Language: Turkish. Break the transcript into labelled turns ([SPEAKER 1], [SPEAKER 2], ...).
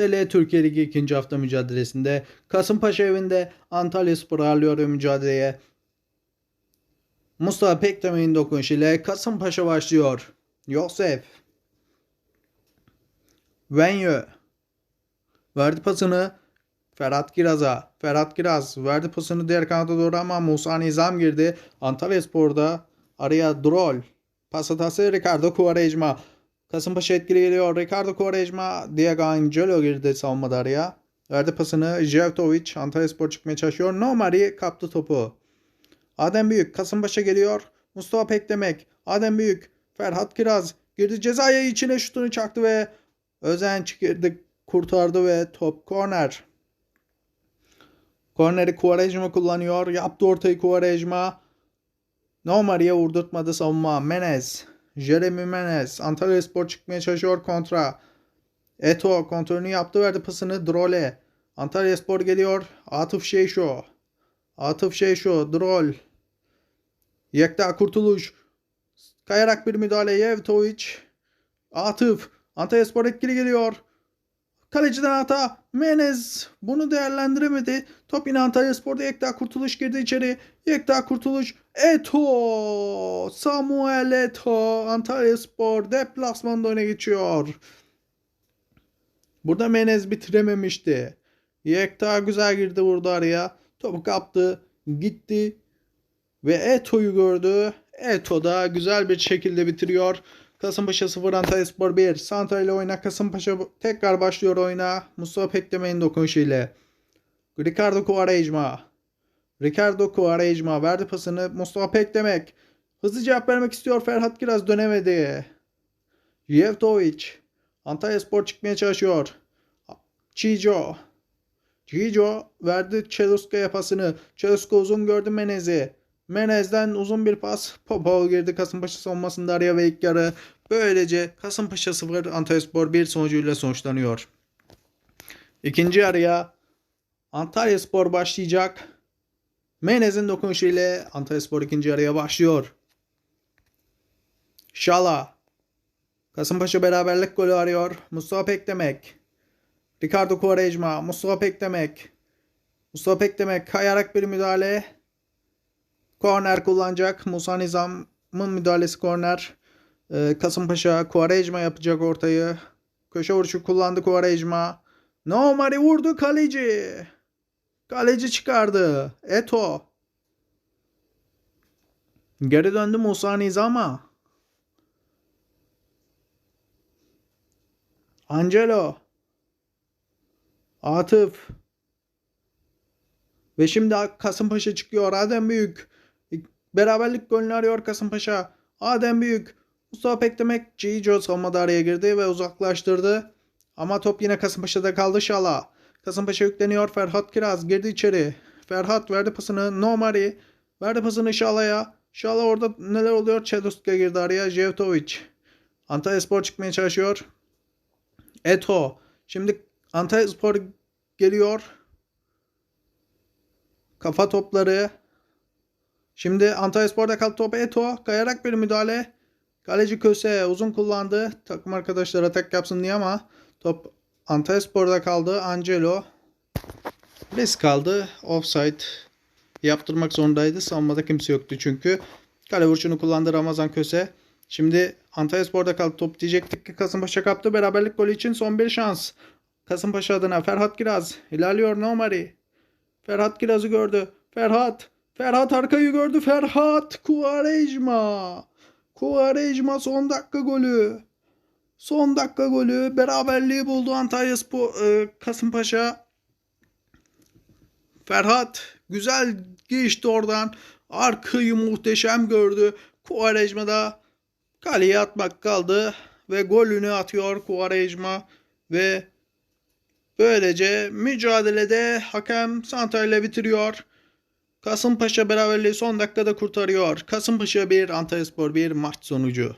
[SPEAKER 1] L Türkiye Ligi 2. hafta mücadelesinde Kasımpaşa evinde Antalya Spor ağırlıyor mücadeleye. Mustafa Pekdemir'in dokunuşu ile Kasımpaşa başlıyor. Yosef. Venyo. Verdi pasını Ferhat Kiraz'a. Ferhat Kiraz verdi pasını diğer kanata doğru ama Musa Nizam girdi. Antalya Spor'da araya Drol. Pas hatası Ricardo Quaresma. Kasımpaşa etkili geliyor. Ricardo Quaresma. Diego Angelo girdi savunmada araya. Verdi pasını Jevtovic. Antalya Spor çıkmaya çalışıyor. Nomari kaptı topu. Adem Büyük. Kasımpaşa geliyor. Mustafa Pekdemek. Adem Büyük. Ferhat Kiraz. Girdi cezaya içine şutunu çaktı ve Özenç girdi kurtardı ve top korner. Korneri Quaresma kullanıyor. Yaptı ortayı Quaresma. Nomari'ye vurdurtmadı savunma. Menez. Jeremy Menez. Antalya Spor çıkmaya çalışıyor kontra. Eto kontrolünü yaptı verdi pasını Drole. Antalya Spor geliyor. Atıf Şeyşo. Atıf Şeyşo. Drol. Yekta Kurtuluş. Kayarak bir müdahale. Yevtovic. Atıf. Antalya Spor etkili geliyor. Kaleciden hata. Menez bunu değerlendiremedi. Top yine Antalya Spor'da Yekta Kurtuluş girdi içeri. Yekta Kurtuluş. Eto. Samuel Eto. Antalya Spor deplasmanda öne geçiyor. Burada Menez bitirememişti. Yekta güzel girdi burada araya. Topu kaptı. Gitti. Ve Eto'yu gördü. Eto da güzel bir şekilde bitiriyor. Kasımpaşa 0 Antalya Spor 1. Santra ile oyna. Kasımpaşa tekrar başlıyor oyuna. Mustafa Pekdemir'in dokunuşu ile. Ricardo Quaresma. Ricardo Quaresma verdi pasını. Mustafa Pekdemek. Hızlı cevap vermek istiyor. Ferhat Kiraz dönemedi. Jevtovic. Antalya Spor çıkmaya çalışıyor. Chijo. Chijo verdi Çeluska'ya pasını. Çeluska uzun gördü Menez'i. Menez'den uzun bir pas. Popov girdi Kasımpaşa savunmasında araya ve ilk yarı. Böylece Kasımpaşa 0 Antalyaspor 1 sonucuyla sonuçlanıyor. İkinci yarıya Antalyaspor başlayacak. Menez'in dokunuşu ile Antalyaspor ikinci yarıya başlıyor. Şala. Kasımpaşa beraberlik golü arıyor. Mustafa Pekdemek. Ricardo Quaresma. Mustafa Pekdemek. Mustafa Pekdemek kayarak bir müdahale. Korner kullanacak. Musa Nizam'ın müdahalesi korner. Ee, Kasımpaşa Quaresma yapacak ortayı. Köşe vuruşu kullandı Quaresma. Nomari vurdu kaleci. Kaleci çıkardı. Eto. Geri döndü Musa Nizam'a. Angelo. Atıf. Ve şimdi Kasımpaşa çıkıyor. Adem Büyük. Beraberlik golünü arıyor Kasımpaşa. Adem Büyük. Mustafa Pekdemek Cico savunmada araya girdi ve uzaklaştırdı. Ama top yine Kasımpaşa'da kaldı Şala. Kasımpaşa yükleniyor. Ferhat Kiraz girdi içeri. Ferhat verdi pasını Nomari. Verdi pasını Şala'ya. Şala orada neler oluyor? Çeluska girdi araya. Jevtovic. Antalya Spor çıkmaya çalışıyor. Eto. Şimdi Antalya Spor geliyor. Kafa topları. Şimdi Antalya Spor'da kaldı top Eto. Kayarak bir müdahale. Kaleci Köse uzun kullandı. Takım arkadaşlara tek yapsın diye ama top Antalya Spor'da kaldı. Angelo risk kaldı. Offside yaptırmak zorundaydı. Savunmada kimse yoktu çünkü. Kale vuruşunu kullandı Ramazan Köse. Şimdi Antalya Spor'da kaldı top diyecektik ki Kasımpaşa kaptı. Beraberlik golü için son bir şans. Kasımpaşa adına Ferhat Kiraz. ilerliyor Nomari. Ferhat Kiraz'ı gördü. Ferhat. Ferhat arkayı gördü. Ferhat. Kuvarejma. Kuvarejma son dakika golü. Son dakika golü. Beraberliği buldu Antalya Spor, e, Kasımpaşa. Ferhat güzel geçti oradan. Arkayı muhteşem gördü. Kuvarejma da kaleye atmak kaldı. Ve golünü atıyor Kuvarejma. Ve böylece mücadelede hakem Santa ile bitiriyor. Kasımpaşa beraberliği son dakikada kurtarıyor. Kasımpaşa 1, Antalyaspor 1 maç sonucu.